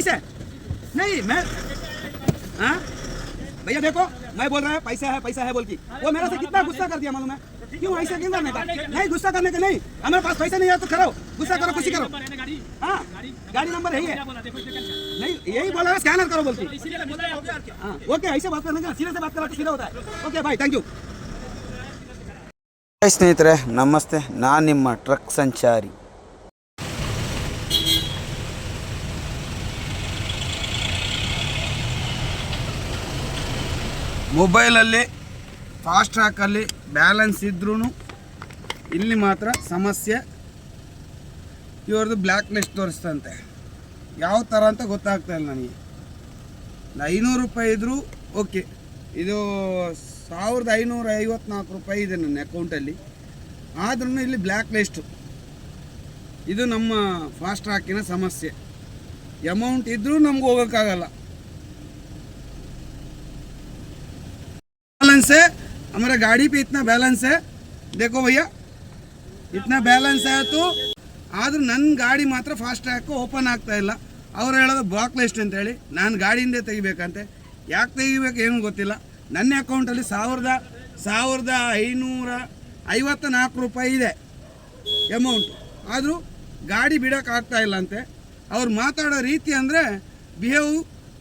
कैसे नहीं मैं हाँ भैया देखो मैं बोल रहा है पैसा है पैसा है बोल की वो मेरे से कितना गुस्सा कर दिया मालूम है क्यों ऐसे क्यों करने का नहीं गुस्सा करने का नहीं हमारे पास पैसा नहीं है तो करो गुस्सा करो खुशी करो हाँ गाड़ी नंबर है ये नहीं यही बोला है स्कैनर करो बोलती हाँ ओके ऐसे बात करने का सीधे से बात करा तो सीधा होता है ओके भाई थैंक यू ಹಾಯ್ ಸ್ನೇಹಿತರೆ ನಮಸ್ತೆ ನಾನು ನಿಮ್ಮ ಟ್ರಕ್ ಸಂಚಾರಿ ಮೊಬೈಲಲ್ಲಿ ಫಾಸ್ಟ್ ಟ್ರ್ಯಾಕಲ್ಲಿ ಬ್ಯಾಲೆನ್ಸ್ ಇದ್ರೂ ಇಲ್ಲಿ ಮಾತ್ರ ಸಮಸ್ಯೆ. ಇವ್ರದ್ದು ಬ್ಲ್ಯಾಕ್ ಲಿಸ್ಟ್ ತೋರಿಸ್ತಂತೆ. ಯಾವ ಥರ ಅಂತ ಗೊತ್ತಾಗ್ತಾ ಇಲ್ಲ ನನಗೆ. ಐನೂರು ರೂಪಾಯಿ ಇದ್ದರೂ ಓಕೆ. ಇದು ಸಾವಿರದ ಐನೂರ ಐವತ್ನಾಲ್ಕು ರೂಪಾಯಿ ಇದೆ ನನ್ನ ಅಕೌಂಟಲ್ಲಿ. ಆದ್ರೂ ಇಲ್ಲಿ ಬ್ಲ್ಯಾಕ್ ಲಿಸ್ಟು ಇದು ನಮ್ಮ ಫಾಸ್ಟ್ ಟ್ರ್ಯಾಕಿನ ಸಮಸ್ಯೆ. ಅಮೌಂಟ್ ಇದ್ದರೂ ನಮ್ಗೆ ಹೋಗೋಕ್ಕಾಗಲ್ಲ. बैलेंस है हमारा गाड़ी पे इतना बैलेंस है देखो भैया इतना ಬ್ಯಾಲೆನ್ಸ್ ಆಯಿತು ಆದರೂ ನನ್ನ ಗಾಡಿ ಮಾತ್ರ ಫಾಸ್ಟ್ ಟ್ರ್ಯಾಕ್ ಓಪನ್ ಆಗ್ತಾ ಇಲ್ಲ ಅವ್ರು ಹೇಳೋದು ಬ್ಲಾಕ್ ಲಿಸ್ಟ್ ಅಂತೇಳಿ ನಾನು ಗಾಡಿಯಿಂದೇ ತೆಗಿಬೇಕಂತೆ ಯಾಕೆ ತೆಗಿಬೇಕು ಏನು ಗೊತ್ತಿಲ್ಲ ನನ್ನ ಅಕೌಂಟಲ್ಲಿ ಸಾವಿರದ ಸಾವಿರದ ಐನೂರ ಐವತ್ತ ನಾಲ್ಕು ರೂಪಾಯಿ ಇದೆ ಅಮೌಂಟು ಆದರೂ ಗಾಡಿ ಬಿಡೋಕ್ಕಾಗ್ತಾ ಇಲ್ಲ ಅಂತೆ ಅವ್ರು ಮಾತಾಡೋ ರೀತಿ ಅಂದರೆ ಬಿಹೇವ್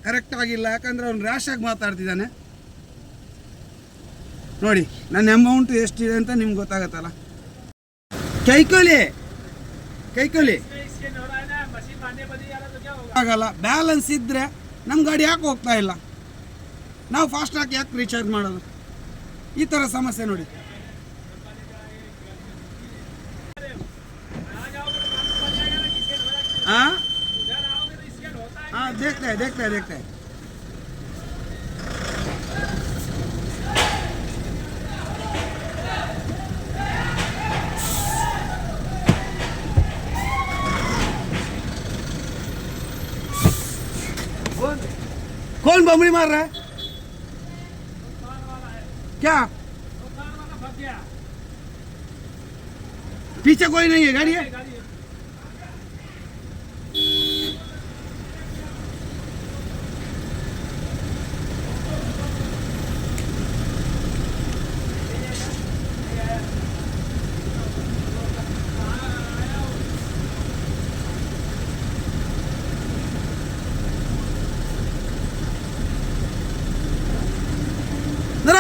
ಕರೆಕ್ಟ್ ಆಗಿಲ್ಲ ಯಾಕಂದರೆ ಅವ್ನು ರ್ಯಾಶಾಗಿ ಮಾತಾಡ್ತಿದ್ದಾನೆ ನೋಡಿ, ನನ್ನ ಅಮೌಂಟ್ ಎಷ್ಟಿದೆ ಅಂತ ನಿಮ್ಗೆ ಗೊತ್ತಾಗತ್ತಲ್ಲ? ಕೈಕೋಲಿ ಕೈಕೋಲಿ. ಆಗಲ್ಲ ಬ್ಯಾಲೆನ್ಸ್ ಇದ್ರೆ ನಮ್ಮ ಗಾಡಿ ಯಾಕೆ ಹೋಗ್ತಾ ಇಲ್ಲ? ನಾವು ಫಾಸ್ಟ್ ಆಗಿ ಯಾಕೆ ರೀಚಾರ್ಜ್ ಮಾಡೋದು? ಈ ಥರ ಸಮಸ್ಯೆ ನೋಡಿ. ಹಾಂ ಹಾಂ ದೇಖ್ತಾ ದೇಖ್ತಾ ದೇಖ್ತಾ. कौन बमड़ी मार रहा है? क्या? पीछे कोई नहीं है गाड़ी है?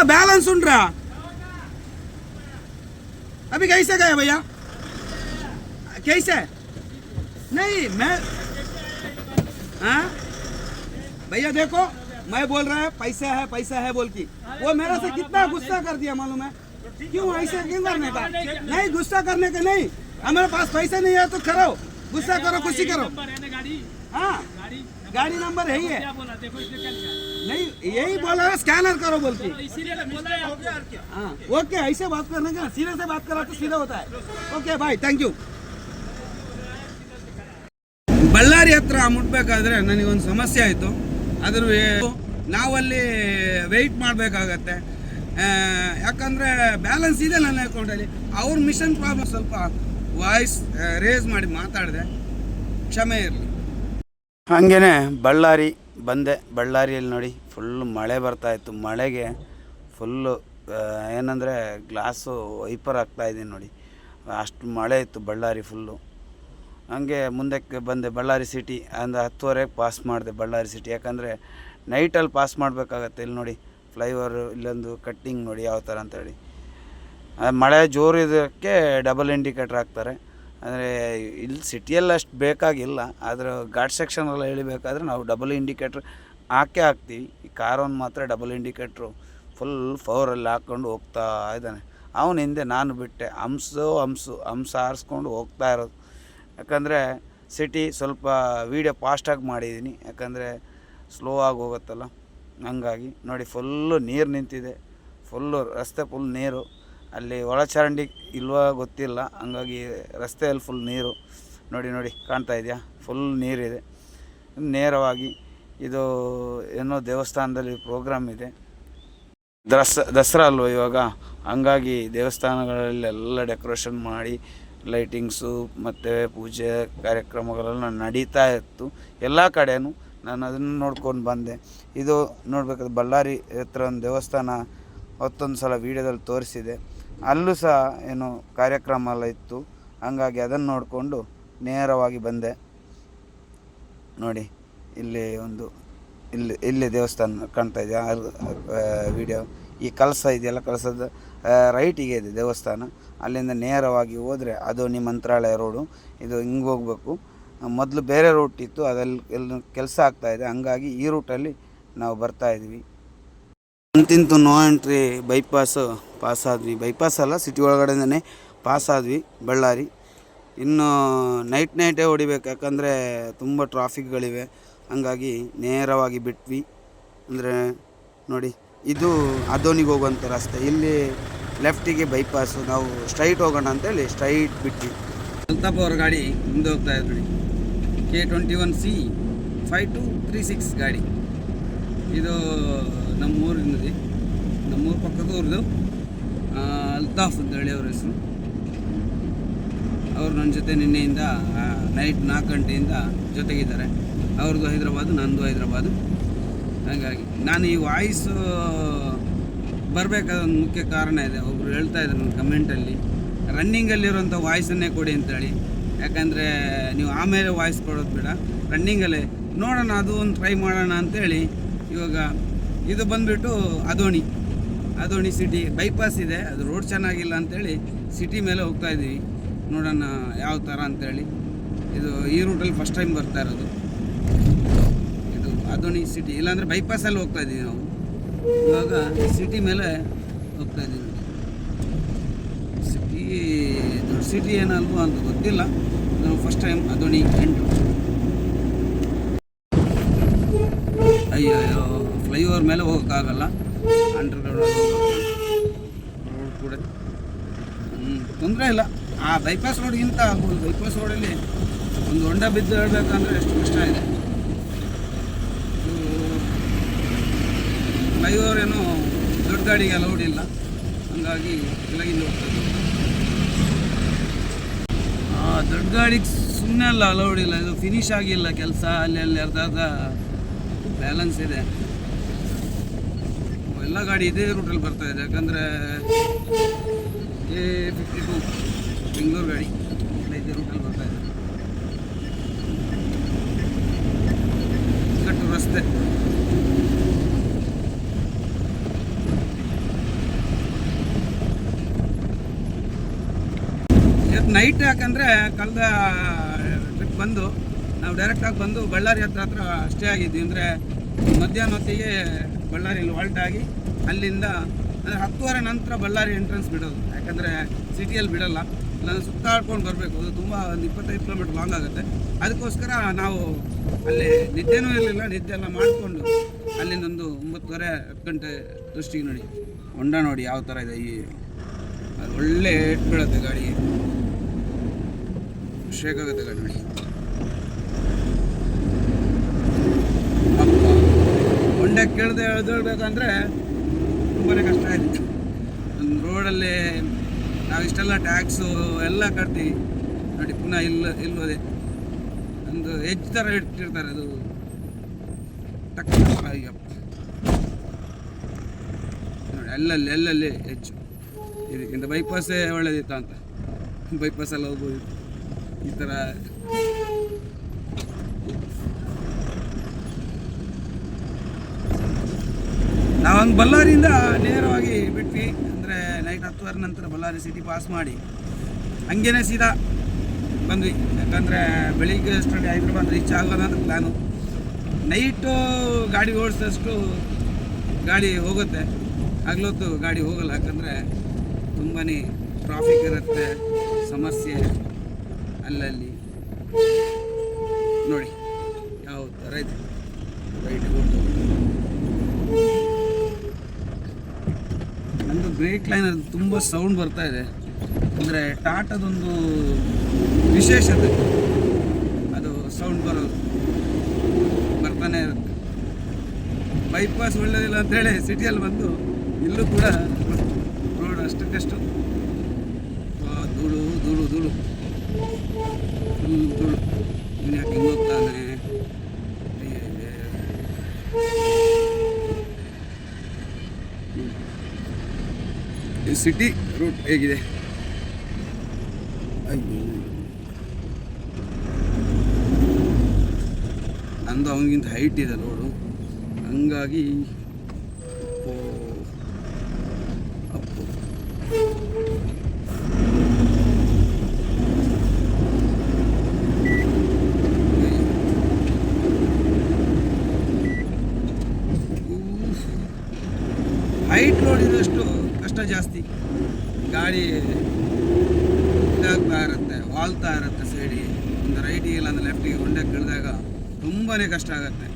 जरा बैलेंस सुन रहा। अभी कैसे गए भैया? कैसे? नहीं, मैं हाँ? भैया देखो, मैं बोल रहा है, पैसा है पैसा है बोल की। वो मेरे से कितना गुस्सा कर दिया मालूम है? क्यों ऐसे क्यों करने का? नहीं, गुस्सा करने का नहीं। हमारे पास पैसे नहीं है तो करो गुस्सा करो, खुशी करो। हाँ गाड़ी नंबर है ये नहीं यही बोला है स्कैनर करो बोलती हाँ ओके ऐसे बात करने का सीधे से बात करा तो सीधा होता है okay bye thank you Ballari ಹತ್ರ ಮುಟ್ಬೇಕಾದ್ರೆ ನನಗೊಂದು ಸಮಸ್ಯೆ ಆಯಿತು ಅದ್ರ ವೇ- ನಾವಲ್ಲಿ ವೆಯ್ಟ್ ಮಾಡಬೇಕಾಗತ್ತೆ ಯಾಕಂದರೆ ಬ್ಯಾಲೆನ್ಸ್ ಇದೆ ನನ್ನ ಅಕೌಂಟಲ್ಲಿ ಅವ್ರ ಮಿಷನ್ ಪ್ರಾಬ್ಲಮ್ ಸ್ವಲ್ಪ ವಾಯ್ಸ್ ರೇಸ್ ಮಾಡಿ ಮಾತಾಡಿದೆ ಕ್ಷಮೆ ಇರಲಿ ಹಾಗೇ ಬಳ್ಳಾರಿ ಬಂದೆ ಬಳ್ಳಾರಿಯಲ್ಲಿ ನೋಡಿ ಫುಲ್ಲು ಮಳೆ ಬರ್ತಾಯಿತ್ತು ಮಳೆಗೆ ಫುಲ್ಲು ಏನಂದರೆ ಗ್ಲಾಸು ವೈಪರ್ ಆಗ್ತಾಯಿದ್ದೀನಿ ನೋಡಿ. ಅಷ್ಟು ಮಳೆ ಇತ್ತು ಬಳ್ಳಾರಿ ಫುಲ್ಲು ಹಂಗೆ ಮುಂದಕ್ಕೆ ಬಂದೆ ಬಳ್ಳಾರಿ ಸಿಟಿ ಅಂದರೆ ಹತ್ತುವರೆಗೆ ಪಾಸ್ ಮಾಡಿದೆ ಬಳ್ಳಾರಿ ಸಿಟಿ ಯಾಕಂದರೆ ನೈಟಲ್ಲಿ ಪಾಸ್ ಮಾಡಬೇಕಾಗತ್ತೆ ಇಲ್ಲಿ ನೋಡಿ. ಫ್ಲೈಓವರ್ ಇಲ್ಲೊಂದು ಕಟ್ಟಿಂಗ್ ನೋಡಿ, ಯಾವ ಥರ ಅಂತೇಳಿ ಮಳೆ ಜೋರು ಇದಕ್ಕೆ ಡಬಲ್ ಇಂಡಿಕೇಟ್ರ್ ಹಾಕ್ತಾರೆ. ಅಂದರೆ ಇಲ್ಲಿ ಸಿಟಿಯಲ್ಲಿ ಅಷ್ಟು ಬೇಕಾಗಿಲ್ಲ, ಆದರೆ ಘಾಟ್ ಸೆಕ್ಷನಲ್ಲಿ ಇಳಿಬೇಕಾದ್ರೆ ನಾವು ಡಬಲ್ ಇಂಡಿಕೇಟ್ರ್ ಹಾಕೇ ಹಾಕ್ತೀವಿ. ಈ ಕಾರವನ್ನು ಮಾತ್ರ ಡಬಲ್ ಇಂಡಿಕೇಟ್ರು ಫುಲ್ ಫವರಲ್ಲಿ ಹಾಕ್ಕೊಂಡು ಹೋಗ್ತಾ ಇದ್ದಾನೆ. ಅವನ ಹಿಂದೆ ನಾನು ಬಿಟ್ಟೆ, ಹಂಸು ಹಂಸು, ಹಂಸ ಆರಿಸ್ಕೊಂಡು ಹೋಗ್ತಾ ಇರೋದು. ಯಾಕಂದರೆ ಸಿಟಿ ಸ್ವಲ್ಪ ವೀಡಿಯೋ ಫಾಸ್ಟಾಗಿ ಮಾಡಿದ್ದೀನಿ ಯಾಕಂದರೆ ಸ್ಲೋ ಆಗಿ ಹೋಗುತ್ತಲ್ಲ. ಹಂಗಾಗಿ ನೋಡಿ ಫುಲ್ಲು ನೀರು ನಿಂತಿದೆ. ಫುಲ್ಲು ರಸ್ತೆ ಫುಲ್ ನೀರು. ಅಲ್ಲಿ ಒಳಚರಂಡಿ ಇಲ್ವಾ ಗೊತ್ತಿಲ್ಲ. ಹಂಗಾಗಿ ರಸ್ತೆಯಲ್ಲಿ ಫುಲ್ ನೀರು. ನೋಡಿ ನೋಡಿ, ಕಾಣ್ತಾ ಇದೆಯಾ? ಫುಲ್ ನೀರಿದೆ. ನೇರವಾಗಿ ಇದು ಏನೋ ದೇವಸ್ಥಾನದಲ್ಲಿ ಪ್ರೋಗ್ರಾಮ್ ಇದೆ. ದಸ್, ದಸರಾ ಅಲ್ವ ಇವಾಗ? ಹಂಗಾಗಿ ದೇವಸ್ಥಾನಗಳಲ್ಲೆಲ್ಲ ಡೆಕೋರೇಷನ್ ಮಾಡಿ ಲೈಟಿಂಗ್ಸು ಮತ್ತು ಪೂಜೆ ಕಾರ್ಯಕ್ರಮಗಳೆಲ್ಲ ನಡೀತಾ ಇತ್ತು. ಎಲ್ಲ ಕಡೆಯೂ ನಾನು ಅದನ್ನು ನೋಡ್ಕೊಂಡು ಬಂದೆ. ಇದು ನೋಡ್ಬೇಕಾದ್ರೆ ಬಳ್ಳಾರಿ ಹತ್ರ ಒಂದು ದೇವಸ್ಥಾನ ಮತ್ತೊಂದು ಸಲ ವೀಡಿಯೋದಲ್ಲಿ ತೋರಿಸಿದೆ. ಅಲ್ಲೂ ಸಹ ಏನು ಕಾರ್ಯಕ್ರಮ ಎಲ್ಲ ಇತ್ತು. ಹಂಗಾಗಿ ಅದನ್ನು ನೋಡಿಕೊಂಡು ನೇರವಾಗಿ ಬಂದೆ. ನೋಡಿ, ಇಲ್ಲಿ ಒಂದು, ಇಲ್ಲಿ ಇಲ್ಲಿ ದೇವಸ್ಥಾನ ಕಾಣ್ತಾ ಇದೆ. ವಿಡಿಯೋ ಈ ಕಲಸ ಇದೆಯಲ್ಲ ಕಳಸದ ರೈಟಿಗೆ ಇದೆ ದೇವಸ್ಥಾನ. ಅಲ್ಲಿಂದ ನೇರವಾಗಿ ಹೋದರೆ ಅದು ನಿಮ್ಮ ಮಂತ್ರಾಲಯ ರೋಡು. ಇದು ಹಿಂಗೆ ಹೋಗಬೇಕು. ಮೊದಲು ಬೇರೆ ರೂಟ್ ಇತ್ತು. ಅದಲ್ಲಿ ಎಲ್ಲ ಕೆಲಸ ಆಗ್ತಾ ಇದೆ. ಹಂಗಾಗಿ ಈ ರೂಟಲ್ಲಿ ನಾವು ಬರ್ತಾ ಇದ್ವಿ. ಅಂತಿಂತು ನೋ ಎಂಟ್ರಿ ಬೈಪಾಸ್ ಪಾಸ್ ಆದ್ವಿ. ಬೈಪಾಸ್ ಅಲ್ಲ ಸಿಟಿ ಒಳಗಡೆನೇ ಪಾಸ್ ಆದ್ವಿ, ಬಳ್ಳಾರಿ. ಇನ್ನು ನೈಟ್ ನೈಟೇ ಹೊಡಿಬೇಕು, ಯಾಕಂದರೆ ತುಂಬ ಟ್ರಾಫಿಕ್ಗಳಿವೆ ಹಂಗಾಗಿ ನೇರವಾಗಿ ಬಿಟ್ವಿ. ಅಂದರೆ ನೋಡಿ, ಇದು ಅದೋನಿಗೆ ಹೋಗುವಂಥ ರಸ್ತೆ. ಇಲ್ಲಿ ಲೆಫ್ಟಿಗೆ ಬೈಪಾಸ್ ನಾವು ಸ್ಟ್ರೈಟ್ ಹೋಗೋಣ ಅಂತೇಳಿ ಸ್ಟ್ರೈಟ್ ಬಿಟ್ವಿ. ಅಲ್ತಾಪ್ ಅವ್ರ ಗಾಡಿ ಮುಂದೆ ಹೋಗ್ತಾ ಇದೆ ನೋಡಿ. K twenty one C five two three six ಗಾಡಿ. ಇದು ನಮ್ಮೂರಿನದು ನಮ್ಮೂರ ಪಕ್ಕದ ಊರದು ಅಲ್ತಾಫ್ ಅಂತ ಹೇಳಿ ಅವ್ರ ಹೆಸರು. ಅವರು ನನ್ನ ಜೊತೆ ನಿನ್ನೆಯಿಂದ ನೈಟ್ ನಾಲ್ಕು ಗಂಟೆಯಿಂದ ಜೊತೆಗಿದ್ದಾರೆ. ಅವ್ರದ್ದು ಹೈದ್ರಾಬಾದ್, ನಂದು ಹೈದ್ರಾಬಾದ್. ಹಾಗಾಗಿ ನಾನು ಈ ವಾಯ್ಸು ಬರಬೇಕಾದ ಒಂದು ಮುಖ್ಯ ಕಾರಣ ಇದೆ. ಒಬ್ಬರು ಹೇಳ್ತಾ ಇದ್ದಾರೆ ನನ್ನ ಕಮೆಂಟಲ್ಲಿ ರನ್ನಿಂಗಲ್ಲಿರುವಂಥ ವಾಯ್ಸನ್ನೇ ಕೊಡಿ ಅಂತೇಳಿ. ಯಾಕಂದರೆ ನೀವು ಆಮೇಲೆ ವಾಯ್ಸ್ ಕೊಡೋದು ಬೇಡ. ರನ್ನಿಂಗಲ್ಲೇ ನೋಡೋಣ, ಅದು ಒಂದು ಟ್ರೈ ಮಾಡೋಣ ಅಂತೇಳಿ ಇವಾಗ ಇದು ಬಂದುಬಿಟ್ಟು ಅದೋಣಿ. ಅದೋಣಿ ಸಿಟಿ. ಬೈಪಾಸ್ ಇದೆ. ಅದು ರೋಡ್ ಚೆನ್ನಾಗಿಲ್ಲ ಅಂತೇಳಿ ಸಿಟಿ ಮೇಲೆ ಹೋಗ್ತಾ ಇದ್ದೀವಿ. ನೋಡೋಣ ಯಾವ ಥರ ಅಂತೇಳಿ. ಇದು ಈ ರೂಟಲ್ಲಿ ಫಸ್ಟ್ ಟೈಮ್ ಬರ್ತಾ ಇರೋದು. ಇದು ಅದೋಣಿ ಸಿಟಿ. ಇಲ್ಲಾಂದರೆ ಬೈಪಾಸಲ್ಲಿ ಹೋಗ್ತಾ ಇದ್ದೀವಿ ನಾವು. ಇವಾಗ ಸಿಟಿ ಮೇಲೆ ಹೋಗ್ತಾ ಇದ್ದೀವಿ. ಸಿಟಿ ದೊಡ್ಡ ಸಿಟಿ ಏನಲ್ವೋ ಅಂತ ಗೊತ್ತಿಲ್ಲ. ನಾವು ಫಸ್ಟ್ ಟೈಮ್ ಅದೋಣಿ ಎಂಟು ಫ್ಲೈಓವರ್ ಮೇಲೆ ಹೋಗೋಕ್ಕಾಗಲ್ಲ. ಅಂಡರ್ಗ್ರೌಂಡ್ ರೋಡ್ ಕೂಡ. ತೊಂದರೆ ಇಲ್ಲ. ಆ ಬೈಪಾಸ್ ರೋಡ್ಗಿಂತ ಆಗ್ಬೋದು. ಬೈಪಾಸ್ ರೋಡಲ್ಲಿ ಒಂದು ಹೊಂಡ ಬಿದ್ದು ಹೇಳಬೇಕಂದ್ರೆ ಎಷ್ಟು ಕಷ್ಟ ಇದೆ. ಫ್ಲೈಓವರ್ ಏನೋ ದೊಡ್ಡ ಗಾಡಿಗೆ ಅಲೌಡ್ ಇಲ್ಲ. ಹಂಗಾಗಿ ಕೆಳಗಿಂದ ಹೋಗ್ತದೆ ಆ ದೊಡ್ಡ ಗಾಡಿಗೆ ಸುಮ್ಮನೆ ಅಲ್ಲ ಅಲೌಡ್ ಇಲ್ಲ. ಇದು ಫಿನಿಶ್ ಆಗಿಲ್ಲ ಕೆಲಸ. ಅಲ್ಲಿ ಅಲ್ಲಿ ಅರ್ಧ ಅರ್ಧ ಬ್ಯಾಲೆನ್ಸ್ ಇದೆ. ಎಲ್ಲ ಗಾಡಿ ಇದೇ ರೂಟಲ್ಲಿ ಬರ್ತಾ ಇದೆ. ಯಾಕಂದರೆ ಎ ಫಿಫ್ಟಿ ಟು ಬೆಂಗಳೂರು ಗಾಡಿ ಎಲ್ಲ ಇದೇ ರೂಟಲ್ಲಿ ಬರ್ತಾ ಇದೆ. ಕಟ್ಟು ರಸ್ತೆ. ನೈಟ್ ಯಾಕಂದರೆ ಕಳೆದ ಟ್ರಿಪ್ ಬಂದು, ನಾವು ಡೈರೆಕ್ಟಾಗಿ ಬಂದು ಬಳ್ಳಾರಿ ಹತ್ರ ಹತ್ರ ಸ್ಟೇ ಆಗಿದ್ವಿ. ಅಂದರೆ ಮಧ್ಯಾಹ್ನ ಹೊತ್ತಿಗೆ ಬಳ್ಳಾರಿಯಲ್ಲಿ ಆಗಿ ಅಲ್ಲಿಂದ, ಅಂದರೆ ಹತ್ತುವರೆ ನಂತರ ಬಳ್ಳಾರಿ ಎಂಟ್ರೆನ್ಸ್ ಬಿಡೋದು. ಯಾಕಂದರೆ ಸಿಟಿಯಲ್ಲಿ ಬಿಡಲ್ಲ. ಇಲ್ಲಾಂದರೆ ಸುತ್ತಾಡ್ಕೊಂಡು ಬರಬೇಕು. ಅದು ತುಂಬ ಒಂದು ಇಪ್ಪತ್ತೈದು ಕಿಲೋಮೀಟ್ರ್ ಲಾಂಗ್ ಆಗುತ್ತೆ. ಅದಕ್ಕೋಸ್ಕರ ನಾವು ಅಲ್ಲಿ ನಿದ್ದೆನೂ ಇರಲಿಲ್ಲ. ನಿದ್ದೆ ಎಲ್ಲ ಮಾಡಿಕೊಂಡು ಅಲ್ಲಿಂದ ಒಂದು ಒಂಬತ್ತುವರೆ, ಹತ್ತು ಗಂಟೆ ದೃಷ್ಟಿಗೆ ನೋಡಿ. ಹೊಂಡ ನೋಡಿ ಯಾವ ಥರ ಇದೆ ಈ ಅದು ಒಳ್ಳೆ ಏಟ್ ಬೀಳುತ್ತೆ ಗಾಡಿ. ಶೇಕ್ ಆಗುತ್ತೆ ಗಾಡಿ ನೋಡಿ. ಹೊಂಡ ಕೇಳದೆ ಎಳ್ದೇಳ್ಬೇಕಂದ್ರೆ ತುಂಬಾ ಕಷ್ಟ ಆಯಿತು. ರೋಡಲ್ಲಿ ನಾವು ಇಷ್ಟೆಲ್ಲ ಟ್ಯಾಕ್ಸು ಎಲ್ಲ ಕಟ್ತೀವಿ ನೋಡಿ ಪುನಃ ಇಲ್ಲ ಇಲ್ಲೋದೆ ಒಂದು ಹೆಜ್ ಥರ ಇಟ್ಟಿರ್ತಾರೆ ಅದು. ಟಕ್ ನೋಡಿ, ಅಲ್ಲಲ್ಲಿ ಎಲ್ಲಲ್ಲಿ ಹೆಚ್ಚು ಇದಕ್ಕಿಂತ ಬೈಪಾಸೇ ಒಳ್ಳೇದಿತ್ತು ಅಂತ. ಬೈಪಾಸಲ್ಲಿ ಹೋಗ್ಬೋದು. ಈ ಥರ ನಾವು ಹಂಗೆ ಬಳ್ಳಾರಿಯಿಂದ ನೇರವಾಗಿ ಬಿಟ್ವಿ. ಅಂದರೆ ನೈಟ್ ಹತ್ತುವರೆ ನಂತರ ಬಳ್ಳಾರಿ ಸಿಟಿ ಪಾಸ್ ಮಾಡಿ. ಹಂಗೇನೆ ಸೀದಾ ಬಂದ್ವಿ. ಯಾಕಂದರೆ ಬೆಳಿಗ್ಗೆ ಅಷ್ಟರಲ್ಲಿ ಹೈದ್ರಾಬಾದ್ ರೀಚ್ ಆಗೋಣ ಅಂತ ಪ್ಲ್ಯಾನು ನೈಟು ಗಾಡಿ ಓಡಿಸಿದಷ್ಟು ಗಾಡಿ ಹೋಗುತ್ತೆ. ಹಗಲೊತ್ತು ಗಾಡಿ ಹೋಗಲ್ಲ. ಯಾಕಂದರೆ ತುಂಬಾ ಟ್ರಾಫಿಕ್ ಇರುತ್ತೆ. ಸಮಸ್ಯೆ ಅಲ್ಲಲ್ಲಿ. ನೋಡಿ ಯಾವ ಥರ ಇದೆ ರೈಟ್ ನಂದು ಬ್ರೇಕ್ ಲೈನಲ್ಲಿ ತುಂಬ ಸೌಂಡ್ ಬರ್ತಾ ಇದೆ. ಅಂದರೆ ಟಾಟಾದೊಂದು ವಿಶೇಷತೆ. ಅದು ಸೌಂಡ್ ಬರೋದು ಬರ್ತಾನೆ ಇರುತ್ತೆ. ಬೈಪಾಸ್ ಒಳ್ಳೇದಿಲ್ಲ ಅಂತೇಳಿ ಸಿಟಿಯಲ್ಲಿ ಬಂದು ಇಲ್ಲೂ ಕೂಡ ರೋಡ್ ಅಷ್ಟಕ್ಕಷ್ಟು ಧೂಳು ಧೂಳು ಧೂಳು. ಧೂಳು. ಯಾಕೆ ಹಿಂಗೆ ಹೋಗ್ತಾನೆ ಅಯ್ಯಯ್ಯೇ. ಈ ಸಿಟಿ ರೂಟ್ ಹೇಗಿದೆ. ನಂದು ಅವನಿಗಿಂತ ಹೈಟ್ ಇದೆ ನೋಡು. ಹಂಗಾಗಿ ಹೈಟ್ ನೋಡಿದಷ್ಟು ಕಷ್ಟ ಜಾಸ್ತಿ. ಗಾಡಿ ಇದಾಗ್ತಾ ಇರುತ್ತೆ, ವಾಲ್ತಾ ಇರುತ್ತೆ ಸೈಡಿ. ಒಂದು ರೈಟಿಗೆ ಇಲ್ಲ ಅಂದ್ರೆ ಲೆಫ್ಟಿಗೆ ಹೊಂಡಕ್ಕೆ ಇಳಿದಾಗ ತುಂಬಾ ಕಷ್ಟ ಆಗುತ್ತೆ.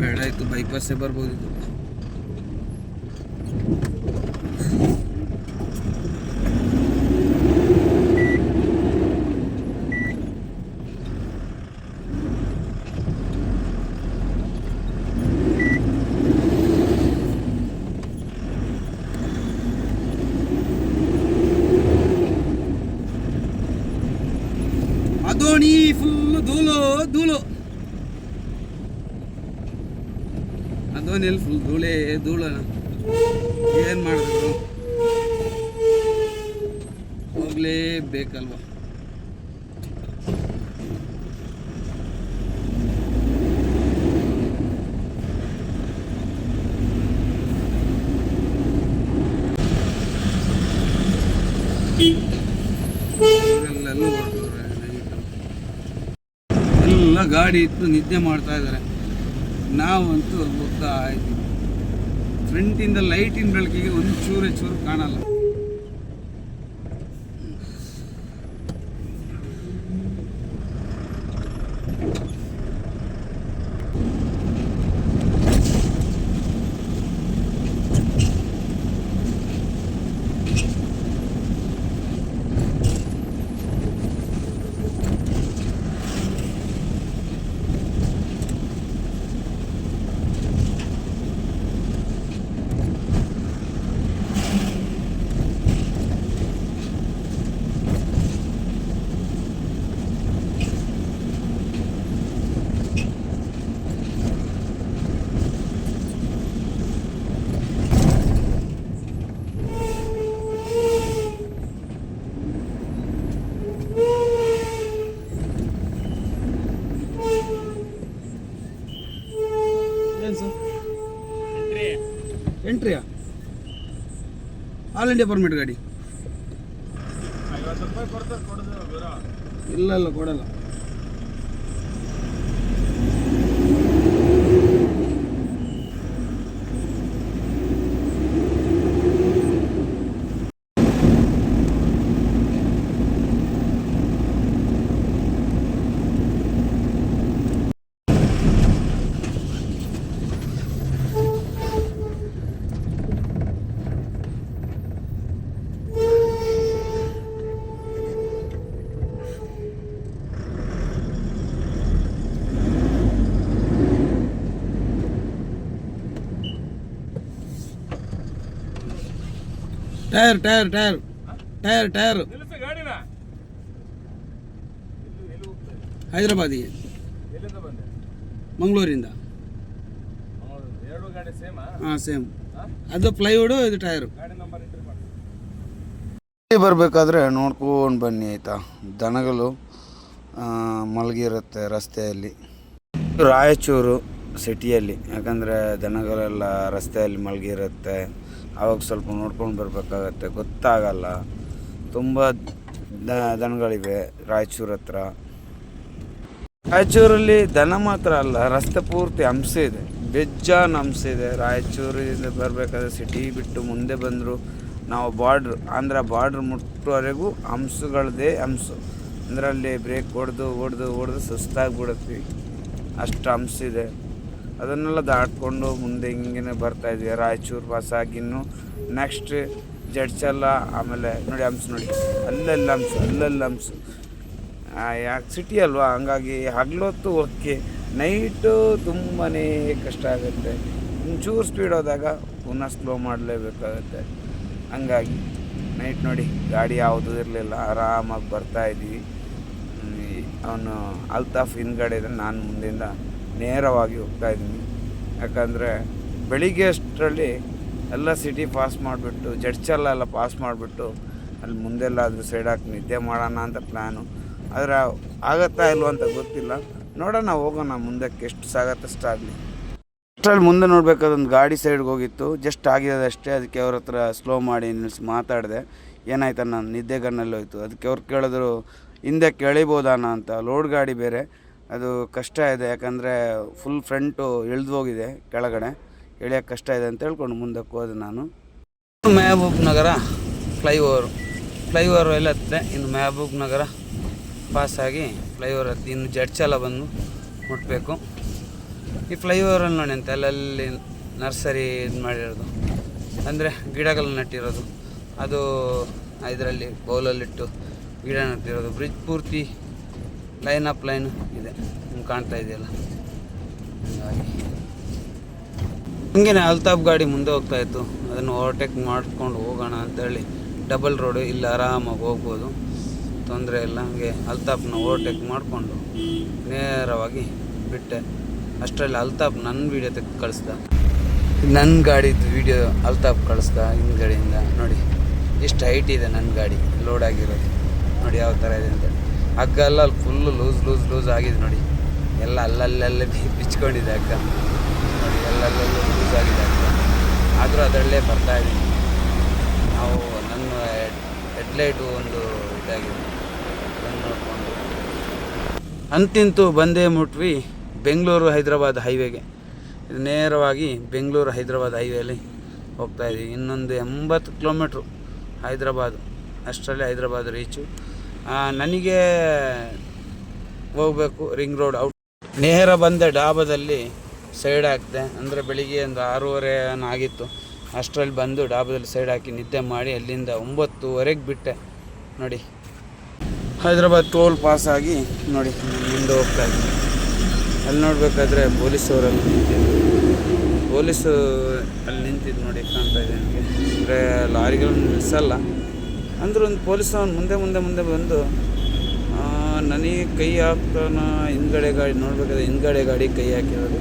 ಬೇಡ ಇತ್ತು ಬೈಪಾಸೇ ಬರ್ಬೋದಿತ್ತು ಅದೋಣಿ ಫುಲ್ ಧೂಳು. ನಿಲ್ ಫುಲ್ ಧೂಳೇ ಧೂಳು ಏನು ಮಾಡಿದ್ರು? ಹೋಗ್ಲೇಬೇಕಲ್ವಾ ಎಲ್ಲೆಲ್ಲೂ ಹೊರಟವ್ರೆ ನೈಟು. ಎಲ್ಲ ಗಾಡಿ ಇಟ್ಟು ನಿದ್ದೆ ಮಾಡ್ತಾ ಇದ್ದಾರೆ. ನಾವಂತೂ ಹೋಗ್ತಾ ಇದ್ದೀವಿ. ಫ್ರಂಟಿಂದ ಲೈಟಿನ ಬೆಳಕಿಗೆ ಒಂದು ಚೂರೇ ಚೂರು ಕಾಣಲ್ಲ ಏನು ಸರ್ ಎಂಟ್ರಿಯಾ ಆಲ್ ಇಂಡಿಯಾ ಪರ್ಮಿಟ್ ಗಾಡಿ. ಇಲ್ಲ ಇಲ್ಲ ಕೊಡಲ್ಲ. Tyre tyre tyre. Tyre tyre. ಹೈದರಾಬಾದಿಗೆ. ಮಂಗಳೂರಿಂದ. ಎರಡು ಗಾಡಿ ಸೇಮಾ? ಹಾಂ ಸೇಮ್. ಅದು ಪ್ಲೈವುಡು ಇದು ಟೈರು. ಗಾಡಿ ನಂಬರ್ ಎಂಟ್ರಿ ಮಾಡಿ. ಬರಬೇಕಾದ್ರೆ ನೋಡ್ಕೊಂಡು ಬನ್ನಿ ಆಯಿತಾ? ದನಗಳು ಮಲಗಿರುತ್ತೆ ರಸ್ತೆಯಲ್ಲಿ. ರಾಯಚೂರು ಸಿಟಿಯಲ್ಲಿ. ಯಾಕಂದರೆ ದನಗಳೆಲ್ಲ ರಸ್ತೆಯಲ್ಲಿ ಮಲಗಿರುತ್ತೆ. ಆವಾಗ ಸ್ವಲ್ಪ ನೋಡ್ಕೊಂಡು ಬರಬೇಕಾಗತ್ತೆ. ಗೊತ್ತಾಗಲ್ಲ. ತುಂಬ ದನಗಳಿವೆ ರಾಯಚೂರು ಹತ್ರ. ರಾಯಚೂರಲ್ಲಿ ದನ ಮಾತ್ರ ಅಲ್ಲ, ರಸ್ತೆ ಪೂರ್ತಿ ಹಂಸ ಇದೆ. ಬೆಜ್ಜಾನ್ ಹಂಸ ಇದೆ. ರಾಯಚೂರಿಂದ ಬರಬೇಕಾದ್ರೆ ಸಿಟಿ ಬಿಟ್ಟು ಮುಂದೆ ಬಂದರು ನಾವು ಬಾರ್ಡ್ರ್, ಆಂಧ್ರ ಬಾರ್ಡ್ರ್ ಮುಟ್ಟುವರೆಗೂ ಹಂಸಗಳದೇ ಹಂಸು. ಅಂದ್ರೆ ಅಲ್ಲಿ ಬ್ರೇಕ್ ಹೊಡೆದು ಹೊಡೆದು ಹೊಡೆದು ಸುಸ್ತಾಗ್ಬಿಡುತ್ತೀವಿ ಅಷ್ಟು ಹಂಸ ಇದೆ. ಅದನ್ನೆಲ್ಲ ದಾಟ್ಕೊಂಡು ಮುಂದೆ ಹಿಂಗೆ ಬರ್ತಾ ಇದ್ವಿ. ರಾಯಚೂರು ಪಾಸ್ ಆಗಿನ್ನು ನೆಕ್ಸ್ಟ್ ಜಡ್ಚಲ್ಲ ಆಮೇಲೆ ನೋಡಿ ಹಂಸ ನೋಡಿ. ಅಲ್ಲೆಲ್ಲ ಹಂಸ, ಅಲ್ಲೆಲ್ಲ ಹಂಸು. ಯಾಕೆ ಸಿಟಿ ಅಲ್ವಾ? ಹಂಗಾಗಿ ಹಗ್ಲೊತ್ತು ಓಕೆ ನೈಟು ತುಂಬಾ ಕಷ್ಟ ಆಗುತ್ತೆ. ಒಂಚೂರು ಸ್ಪೀಡ್ ಹೋದಾಗ ಪುನಃ ಸ್ಲೋ ಮಾಡಲೇಬೇಕಾಗತ್ತೆ. ಹಂಗಾಗಿ ನೈಟ್ ನೋಡಿ ಗಾಡಿ ಯಾವುದೂ ಇರಲಿಲ್ಲ, ಆರಾಮಾಗಿ ಬರ್ತಾ ಇದ್ವಿ. ಅವನು ಅಲ್ತಾಫ್ ಹಿಂದ್ಗಡೆ ಇದ್ದಾನೆ ನಾನು ಮುಂದಿಂದ ನೇರವಾಗಿ ಹೋಗ್ತಾ ಇದ್ದೀನಿ. ಯಾಕಂದರೆ ಬೆಳಿಗ್ಗೆ ಅಷ್ಟರಲ್ಲಿ ಎಲ್ಲ ಸಿಟಿ ಪಾಸ್ ಮಾಡಿಬಿಟ್ಟು ಜಡ್ಚಲ್ಲ ಎಲ್ಲ ಪಾಸ್ ಮಾಡಿಬಿಟ್ಟು, ಅಲ್ಲಿ ಮುಂದೆಲ್ಲಾದರೂ ಸೈಡ್ ಹಾಕಿ ನಿದ್ದೆ ಮಾಡೋಣ ಅಂತ ಪ್ಲ್ಯಾನು ಆದರೆ ಆಗತ್ತಾ ಇಲ್ವೋ ಅಂತ ಗೊತ್ತಿಲ್ಲ. ನೋಡೋಣ, ಹೋಗೋಣ ಮುಂದಕ್ಕೆ ಎಷ್ಟು ಸಾಗತ್ತೆ ಆಗಲಿ. ಅಷ್ಟರಲ್ಲಿ ಮುಂದೆ ನೋಡಬೇಕಾದೊಂದು ಗಾಡಿ ಸೈಡ್ಗೆ ಹೋಗಿತ್ತು. ಜಸ್ಟ್ ಆಗಿರೋದಷ್ಟೇ ಅದಕ್ಕೆ ಅವ್ರ ಹತ್ರ ಸ್ಲೋ ಮಾಡಿ ನಿಲ್ಲಿಸಿ ಮಾತಾಡಿದೆ. ಏನಾಯ್ತು ನಾನು ನಿದ್ದೆಗಣ್ಣಲ್ಲಿ ಹೋಯ್ತು. ಅದಕ್ಕೆ ಅವ್ರು ಕೇಳಿದ್ರು, ಹಿಂದೆ ಕೇಳಿಬೋದಾನ ಅಂತ. ಲೋಡ್ ಗಾಡಿ ಬೇರೆ. ಅದು ಕಷ್ಟ ಇದೆ, ಯಾಕಂದರೆ ಫುಲ್ ಫ್ರಂಟು ಇಳಿದು ಹೋಗಿದೆ ಕೆಳಗಡೆ. ಎಳೆಯೋಕೆ ಕಷ್ಟ ಇದೆ ಅಂತ ಹೇಳ್ಕೊಂಡು ಮುಂದಕ್ಕೆ ಹೋದೆ ನಾನು. ಮೆಹಬೂಬ್ ನಗರ ಫ್ಲೈಓವರು ಫ್ಲೈಓವರ್ ಎಲ್ಲ ಹತ್ತಿದೆ ಇನ್ನು ಮೆಹಬೂಬ್ ನಗರ ಪಾಸಾಗಿ ಫ್ಲೈಓವರ್ ಹತ್ತಿ ಇನ್ನು ಜಡ್ಚಲ ಬಂದು ಮುಟ್ಟಬೇಕು ಈ ಫ್ಲೈಓವರಲ್ಲಿ ನೋಡಿ ಅಂತ, ಅಲ್ಲಲ್ಲಿ ನರ್ಸರಿ ಇದು ಮಾಡಿರೋದು. ಅಂದರೆ ಗಿಡಗಳು ನೆಟ್ಟಿರೋದು. ಅದು ಇದರಲ್ಲಿ ಬೌಲಲ್ಲಿಟ್ಟು ಗಿಡ ನೆಟ್ಟಿರೋದು. ಬ್ರಿಡ್ಜ್ ಪೂರ್ತಿ ಲೈನ್ ಅಪ್ ಲೈನ್ ಇದೆ. ನಿಮ್ಗೆ ಕಾಣ್ತಾ ಇದೆಯಲ್ಲ? ಹಂಗಾಗಿ. ಹಿಂಗೇನೆ ಅಲ್ತಾಫ್ ಗಾಡಿ ಮುಂದೆ ಹೋಗ್ತಾ ಇತ್ತು. ಅದನ್ನು ಓವರ್ಟೇಕ್ ಮಾಡಿಕೊಂಡು ಹೋಗೋಣ ಅಂತೇಳಿ ಡಬಲ್ ರೋಡು ಇಲ್ಲಿ ಆರಾಮಾಗಿ ಹೋಗ್ಬೋದು. ತೊಂದರೆ ಇಲ್ಲ. ಹಂಗೆ ಅಲ್ತಾಫ್ನ ಓವರ್ಟೇಕ್ ಮಾಡಿಕೊಂಡು ನೇರವಾಗಿ ಬಿಟ್ಟೆ. ಅಷ್ಟರಲ್ಲಿ ಅಲ್ತಾಫ್ ನನ್ನ ವೀಡಿಯೋ ತೆಗೆದು ಕಳಿಸ್ದ. ನನ್ನ ಗಾಡಿದು ವೀಡಿಯೋ ಅಲ್ತಾಫ್ ಕಳಿಸ್ದ ಹಿಂದ್ಗಡೆಯಿಂದ. ನೋಡಿ, ಎಷ್ಟು ಹೈಟ್ ಇದೆ ನನ್ನ ಗಾಡಿ. ಲೋಡ್ ಆಗಿರೋದು. ನೋಡಿ ಯಾವ ಥರ ಇದೆ ಅಂತ. ಹಗ್ಗ ಎಲ್ಲ ಫುಲ್ಲು ಲೂಸ್ ಲೂಸ್ ಲೂಸ್ ಆಗಿದೆ ನೋಡಿ. ಎಲ್ಲ ಅಲ್ಲಲ್ಲಲ್ಲೇ ಬಿ- ಬಿಚ್ಕೊಂಡಿದೆ ಹಗ್ಗ ನೋಡಿ ಎಲ್ಲಲ್ಲೂ ಲೂಸ್ ಆಗಿದೆ ಹಗ್ಗ ಆದರೂ ಅದರಲ್ಲೇ ಬರ್ತಾ ಇದ್ದೀನಿ. ನಾವು ನನ್ನ ಹೆಡ್ಲೈಟು ಒಂದು ಇದಾಗಿದೆ. ಅದನ್ನು ನೋಡಿಕೊಂಡು. ಅಂತಿಂತೂ ಬಂದೇ ಮುಟ್ವಿ ಬೆಂಗಳೂರು ಹೈದರಾಬಾದ್ ಹೈವೇಗೆ. ನೇರವಾಗಿ ಬೆಂಗಳೂರು ಹೈದರಾಬಾದ್ ಹೈವೇಲಿ ಹೋಗ್ತಾ ಇದ್ದೀವಿ. ಇನ್ನೊಂದು ಎಂಬತ್ತು ಕಿಲೋಮೀಟ್ರು ಹೈದರಾಬಾದು. ಅಷ್ಟರಲ್ಲಿ ಹೈದರಾಬಾದ್ ರೀಚು ನನಗೆ ಹೋಗಬೇಕು ರಿಂಗ್ ರೋಡ್ ಔಟ್ ನೇರ ಬಂದೆ ಡಾಬಾದಲ್ಲಿ ಸೈಡ್ ಹಾಕಿದೆ. ಅಂದರೆ ಬೆಳಿಗ್ಗೆ ಒಂದು ಆರೂವರೆ ಆಗಿತ್ತು ಅಷ್ಟರಲ್ಲಿ ಬಂದು ಡಾಬಾದಲ್ಲಿ ಸೈಡ್ ಹಾಕಿ ನಿದ್ದೆ ಮಾಡಿ ಅಲ್ಲಿಂದ ಒಂಬತ್ತುವರೆಗೆ ಬಿಟ್ಟೆ. ನೋಡಿ. ಹೈದ್ರಾಬಾದ್ ಟೋಲ್ ಪಾಸ್ ಆಗಿ, ನೋಡಿ ಮುಂದೆ ಹೋಗ್ತಾ ಇದ್ದೀನಿ. ಅಲ್ಲಿ ನೋಡಬೇಕಾದ್ರೆ ಪೊಲೀಸವರಲ್ಲಿ ನಿಂತಿದ್ದು ಪೊಲೀಸು ಅಲ್ಲಿ ನಿಂತಿದ್ದು ನೋಡಿ, ಕಾಣ್ತಾ ಇದೆ ನನಗೆ. ಅಂದರೆ ಲಾರಿಗಳನ್ನು ನಿಲ್ಲಿಸಲ್ಲ ಅಂದ್ರೆ ಒಂದು ಪೊಲೀಸ್ನವನು ಮುಂದೆ ಮುಂದೆ ಮುಂದೆ ಬಂದು ನನಗೆ ಕೈ ಹಾಕ್ತಾನ, ಹಿಂದ್ಗಡೆ ಗಾಡಿ ನೋಡ್ಬೇಕಾದ್ರೆ ಹಿಂದ್ಗಡೆ ಗಾಡಿ ಕೈ ಹಾಕಿರೋದು.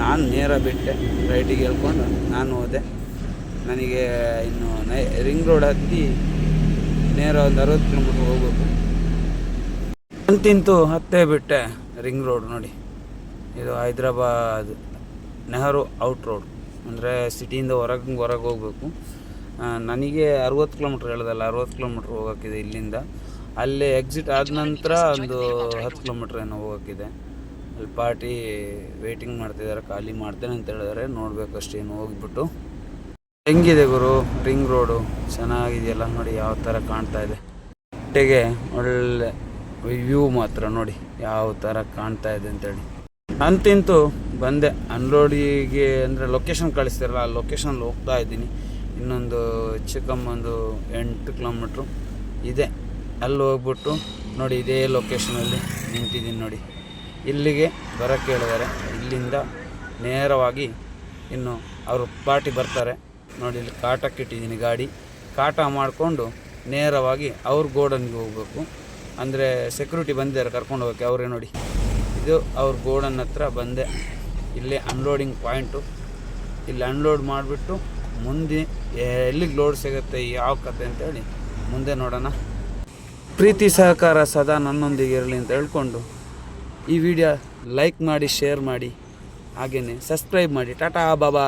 ನಾನು ನೇರ ಬಿಟ್ಟೆ, ರೈಟಿಗೆ ಹೇಳ್ಕೊಂಡು ನಾನು ಹೋದೆ. ನನಗೆ ಇನ್ನು ನೈ, ರಿಂಗ್ ರೋಡ್ ಹತ್ತಿ ನೇರ ಒಂದು ಅರವತ್ತು ಕಿಲೋಮೀಟ್ರ್ ಹೋಗ್ಬೇಕು. ಅಂತಿಂತು ಹತ್ತೇ ಬಿಟ್ಟೆ ರಿಂಗ್ ರೋಡ್ ನೋಡಿ. ಇದು ಹೈದ್ರಾಬಾದ್ ನೆಹರು ಔಟ್ ರೋಡ್. ಅಂದರೆ ಸಿಟಿಯಿಂದ ಹೊರಗೆ ಹೊರಗೆ ಹೋಗ್ಬೇಕು. ನನಗೆ ಅರುವತ್ತು ಕಿಲೋಮೀಟ್ರ್ ಹೇಳೋದಲ್ಲ, ಅರುವತ್ತು ಕಿಲೋಮೀಟ್ರ್ ಹೋಗೋಕ್ಕಿದೆ ಇಲ್ಲಿಂದ. ಅಲ್ಲಿ ಎಕ್ಸಿಟ್ ಆದ ನಂತರ ಒಂದು ಹತ್ತು ಕಿಲೋಮೀಟ್ರ್ ಏನೋ ಹೋಗೋಕ್ಕಿದೆ. ಅಲ್ಲಿ ಪಾರ್ಟಿ ವೇಟಿಂಗ್ ಮಾಡ್ತಿದ್ದಾರೆ, ಖಾಲಿ ಮಾಡ್ತೇನೆ ಅಂತ ಹೇಳಿದ್ದಾರೆ ನೋಡಬೇಕು ಅಷ್ಟೇನು ಹೋಗ್ಬಿಟ್ಟು. ಹೆಂಗಿದೆ ಗುರು ರಿಂಗ್ ರೋಡು ಚೆನ್ನಾಗಿದೆಯಲ್ಲ? ನೋಡಿ ಯಾವ ಥರ ಕಾಣ್ತಾ ಇದೆ. ಒಟ್ಟಿಗೆ ಒಳ್ಳೆ ವ್ಯೂ ಮಾತ್ರ ನೋಡಿ, ಯಾವ ಥರ ಕಾಣ್ತಾ ಇದೆ ಅಂತೇಳಿ ಅಂತಿಂತೂ ಬಂದೆ. ಅನ್ಲೋಡಿಗೆ ಅಂದರೆ ಲೊಕೇಶನ್ ಕಳಿಸ್ತಿರಲ್ಲ, ಆ ಲೊಕೇಶನಲ್ಲಿ ಹೋಗ್ತಾ ಇದ್ದೀನಿ. ಇನ್ನೊಂದು ಚಿಕ್ಕಮ್ಮೊಂದು ಎಂಟು ಕಿಲೋಮೀಟ್ರು ಇದೆ. ಅಲ್ಲಿ ಹೋಗ್ಬಿಟ್ಟು ನೋಡಿ ಇದೇ ಲೊಕೇಶನಲ್ಲಿ ನಿಂತಿದ್ದೀನಿ ನೋಡಿ. ಇಲ್ಲಿಗೆ ಬರೋಕ್ಕೆ ಹೇಳಿದ್ದಾರೆ ಇಲ್ಲಿಂದ ನೇರವಾಗಿ ಇನ್ನು ಅವರು ಪಾರ್ಟಿ ಬರ್ತಾರೆ. ನೋಡಿ ಇಲ್ಲಿ ಕಾಟಕ್ಕೆ ಇಟ್ಟಿದ್ದೀನಿ ಗಾಡಿ. ಕಾಟ ಮಾಡಿಕೊಂಡು ನೇರವಾಗಿ ಅವ್ರ ಗೋಡನ್ಗೆ ಹೋಗಬೇಕು. ಅಂದರೆ ಸೆಕ್ಯೂರಿಟಿ ಬಂದಿದ್ದಾರೆ ಕರ್ಕೊಂಡು ಹೋಗೋಕ್ಕೆ ಅವರೇ ನೋಡಿ. ಇದು ಅವ್ರ ಗೋಡನ್ ಹತ್ರ ಬಂದೆ. ಇಲ್ಲೇ ಅನ್ಲೋಡಿಂಗ್ ಪಾಯಿಂಟು ಇಲ್ಲಿ ಅನ್ಲೋಡ್ ಮಾಡಿಬಿಟ್ಟು ಮುಂದೆ ಎಲ್ಲಿಗೆ ಲೋಡ್ ಸಿಗುತ್ತೆ, ಯಾವ ಕತೆ ಅಂತೇಳಿ ಮುಂದೆ ನೋಡೋಣ. ಪ್ರೀತಿ ಸಹಕಾರ ಸದಾ ನನ್ನೊಂದಿಗೆ ಇರಲಿ ಅಂತ ಹೇಳ್ಕೊಂಡು ಈ ವಿಡಿಯೋ ಲೈಕ್ ಮಾಡಿ, ಶೇರ್ ಮಾಡಿ ಹಾಗೆಯೇ ಸಬ್ಸ್ಕ್ರೈಬ್ ಮಾಡಿ. ಟಾಟಾ ಬಾಬಾ